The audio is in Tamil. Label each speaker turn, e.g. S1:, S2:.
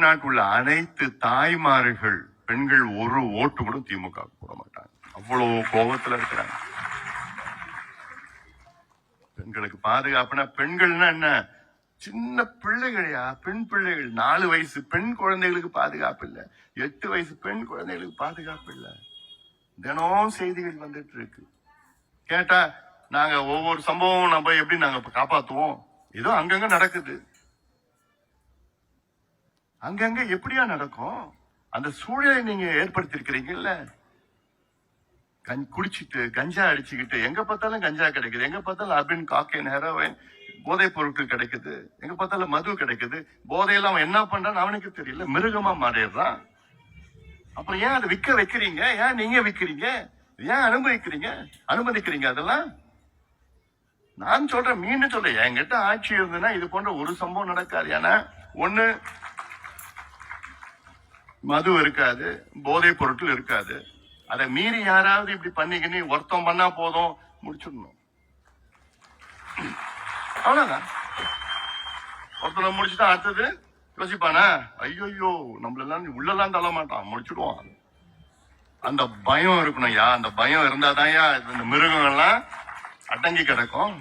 S1: தமிழ்நாட்டில் உள்ள அனைத்து தாய்மார்கள் பெண்கள் ஒரு ஓட்டு கூட திமுக போட மாட்டாங்க. அவ்வளவு கோபத்துல இருக்கிறாங்க. பெண்களுக்கு பாதுகாப்புனா பெண்கள்னா என்ன? சின்ன பிள்ளைகளையா? பெண் பிள்ளைகள். நாலு வயசு பெண் குழந்தைகளுக்கு பாதுகாப்பு இல்ல. எட்டு வயசு பெண் குழந்தைகளுக்கு பாதுகாப்பு இல்லை. தினம் செய்திகள் வந்துட்டு இருக்கு. கேட்டா நாங்க ஒவ்வொரு சம்பவம் நம்ம எப்படி நாங்க காப்பாத்துவோம்? ஏதோ அங்கங்க நடக்குது. அங்கங்க எப்படியா நடக்கும்? அந்த சூழலை நீங்க ஏற்படுத்திருக்கிறீங்கல்ல குடிச்சிட்டு கஞ்சா அடிச்சுக்கிட்டு எங்க பார்த்தாலும் கஞ்சா கிடைக்குது. எங்க பார்த்தாலும் அபின் காக்கேன் ஹெரோயின் போதைப் பொருட்கள் கிடைக்குது. எங்க பார்த்தாலும் மது கிடைக்குது. போதையெல்லாம் அவன் என்ன பண்றான்னு அவனுக்கு தெரியல. மிருகமா மாறிடுறான். அப்புறம் ஏன் அதை விற்க வைக்கிறீங்க? ஏன் நீங்க விற்கிறீங்க? ஏன் அனுமதிக்கிறீங்க அனுமதிக்கிறீங்க அதெல்லாம்? நான் சொல்றேன் மீண்டும் சொல்றேன் என்கிட்ட ஆட்சி இருந்ததுன்னா இது போன்ற ஒரு சம்பவம் நடக்காது. ஏன்னா ஒண்ணு மது இருக்காது போதைப் பொருட்கள் இருக்காது. அதை மீறி யாராவது இப்படி பண்ணிக்கின்னு ஒருத்தம் பண்ணா போதும் முடிச்சிடணும். அவ்வளவுதான். ஒருத்தனை முடிச்சுட்டா அடுத்தது யோசிப்பானா? ஐயோயோ நம்மளெல்லாம் உள்ளெல்லாம் தள்ள மாட்டான் முடிச்சிடுவான். அந்த பயம் இருக்கணும் யா அந்த பயம் இருந்தாதான் யா இந்த மிருகங்கள்லாம் அடங்கி கிடக்கும்.